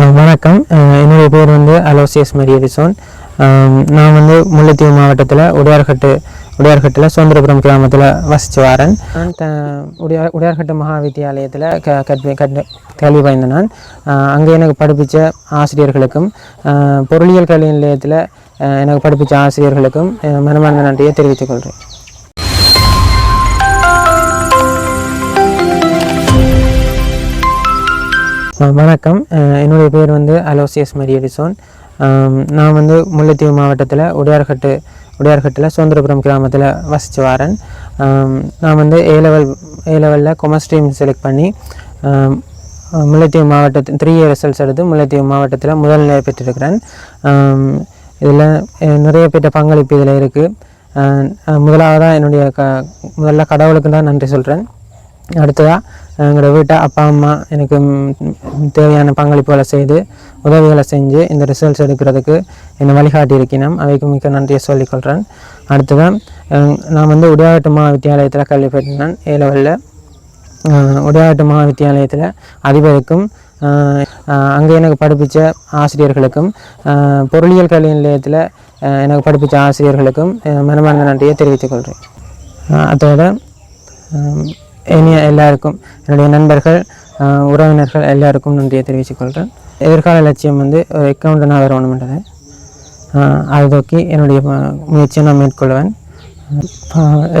வணக்கம். என்னுடைய பேர் வந்து அலோசியஸ் மரியரிசோன். நான் வந்து முல்லைத்தீவு மாவட்டத்தில் உடையார்கட்டு உடையார்கட்டில் சுதந்திரபுரம் கிராமத்தில் வசித்து வரேன். நான் த உடையார் உடையார்கட்டு மகா வித்தியாலயத்தில் க கல்வி கல்வி கல்வி பயின்ற நான். அங்கே எனக்கு படிப்பித்த ஆசிரியர்களுக்கும் பொருளியல் கல்வி நிலையத்தில் எனக்கு படிப்பித்த ஆசிரியர்களுக்கும் மனமார்ந்த நன்றியை தெரிவித்துக் கொள்கிறேன் வணக்கம். என்னுடைய பேர் வந்து அலோசியஸ் மரியடிசோன் நான் வந்து முல்லைத்தீவு மாவட்டத்தில் உடையார்கட்டு உடையார்கட்டில் சுதந்திரபுரம் கிராமத்தில் வசித்து வரேன். நான் வந்து ஏ லெவல் ஏ லெவலில் கொமர்ஸ் ஸ்ட்ரீம் செலக்ட் பண்ணி முல்லைத்தீவு மாவட்டத்தில் த்ரீ இயர் ரிசல்ட்ஸ் எடுத்து முல்லைத்தீவு மாவட்டத்தில் முதல் நிலை பெற்றிருக்கிறேன். இதில் நிறைய பேர்ட்ட பங்களிப்பு இதில் இருக்குது முதலாவதாக என்னுடைய க முதல்ல கடவுளுக்கு தான் நன்றி சொல்கிறேன் அடுத்ததாக எங்களோட வீட்டை அப்பா அம்மா எனக்கு தேவையான பங்களிப்புகளை செய்து உதவிகளை செஞ்சு இந்த ரிசல்ட்ஸ் எடுக்கிறதுக்கு என்னை வழிகாட்டி இருக்கணும் அவைக்கு மிக்க நன்றியை சொல்லிக்கொள்கிறேன் அடுத்ததாக நான் வந்து உடையாட்டு மகா வித்தியாலயத்தில் கல்வி பெற்றினேன் ஏலவல்ல உடையாட்டு மகாவித்தியாலயத்தில் அதிபருக்கும் அங்கே எனக்கு படிப்பித்த ஆசிரியர்களுக்கும் பொருளியல் கல்வி நிலையத்தில் எனக்கு படிப்பித்த ஆசிரியர்களுக்கும் மனமார்ந்த நன்றியை தெரிவித்துக் கொள்கிறேன் அதோட இனிய எல்லாருக்கும் என்னுடைய நண்பர்கள் உறவினர்கள் எல்லாருக்கும் நன்றியை தெரிவித்துக்கொள்கிறேன் எதிர்கால லட்சியம் வந்து ஒரு அக்கௌண்டனாக வரணுமென்றது அதை நோக்கி என்னுடைய முயற்சியை நான் மேற்கொள்வேன்.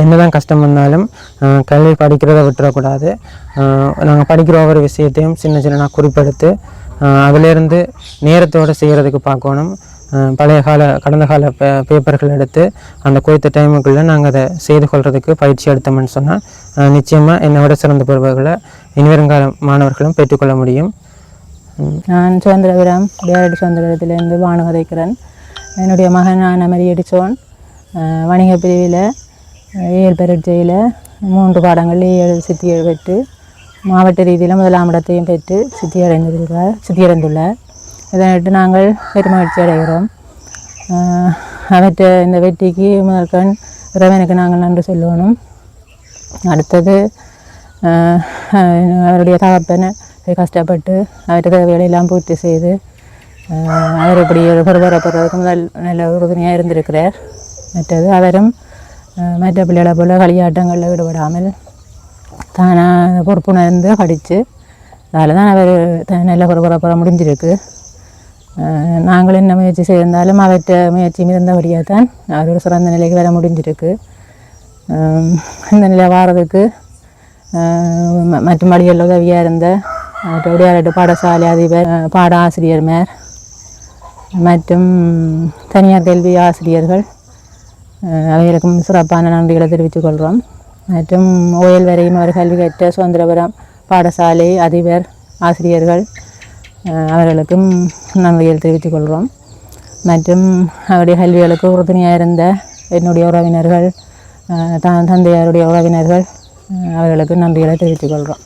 என்ன என்னதான் கஷ்டம் வந்தாலும் கல்வி படிக்கிறத விட்டுறக்கூடாது. நாங்கள் படிக்கிற ஒவ்வொரு விஷயத்தையும் சின்ன சின்ன குறிப்பெடுத்து அதிலேருந்து நேரத்தோடு செய்கிறதுக்கு பார்க்கணும். பழைய கால கடந்த கால பே பேப்பர்கள் எடுத்து அந்த குறித்த டைமுக்குள்ளே நாங்கள் அதை செய்து கொள்கிறதுக்கு பயிற்சி எடுத்தோம்னு சொன்னால் நிச்சயமாக என்னை விட சிறந்த பொறுப்புகளை இனிவருங்கால மாணவர்களும் பெற்றுக்கொள்ள முடியும். நான் சுதந்திரபுரம் உடையாடு சுதந்திரபுரத்திலேருந்து வானு கதைக்கிறேன் என்னுடைய மகன் நான் அமரி எடிச்சோன் வணிக பிரிவில் ஏழு பரீட்சையில் மூன்று பாடங்களில் ஏழு சித்தியை பெற்று மாவட்ட ரீதியில் முதலாம் இடத்தையும் பெற்று சித்தியடைந்திருக்கிறார் சித்தியடைந்துள்ளார். இதனிட்டு நாங்கள் பெருமகிழ்ச்சி அடைகிறோம். அவற்றை இந்த வெற்றிக்கு முதற்கண் இறைவனுக்கு நாங்கள் நன்றி சொல்லணும். அடுத்தது அவருடைய தகப்பனை கஷ்டப்பட்டு அவருடைய தேவைகளெல்லாம் பூர்த்தி செய்து அவர் இப்படி ஒரு பொறுப்பரப்படுறதுக்கு முதல் நல்ல உறுதுணையாக இருந்திருக்கிறார். மற்றது அவரும் மற்ற பிள்ளைகளை போல களியாட்டங்களில் ஈடுபடாமல் தானாக பொறுப்புணர்ந்து படித்து அதில் தான் அவர் த- நல்ல பொறுப்பரப்பட முடிஞ்சிருக்கு. நாங்கள் என்ன முயற்சி செய்திருந்தாலும் அவற்றை முயற்சி இருந்தபடியாக தான் அவர் ஒரு சிறந்த நிலைக்கு வர முடிஞ்சிருக்கு இந்த நிலை வாரதுக்கு மற்ற ம- உதவியாக இருந்த உடையாரட்டு பாடசாலை அதிபர் பாட ஆசிரியர் மேர் மற்றும் தனியார் கல்வி ஆசிரியர்கள் ஆஹ் அவைகளுக்கும் சிறப்பான நன்றிகளை தெரிவித்துக் கொள்கிறோம் மற்றும் ஓயல் வரையும் அவர் கல்வி கற்ற சுதந்திரபுரம் பாடசாலை அதிபர் ஆசிரியர்கள் அவர்களுக்கும் நன்றிகள் தெரிவித்துக் கொள்கிறோம். மற்றும் அவருடைய கல்விகளுக்கு உறுதுணையாக இருந்த என்னுடைய உறவினர்கள் தந்தையாருடைய உறவினர்கள் அவர்களுக்கு நன்றிகளை தெரிவித்துக் கொள்கிறோம்.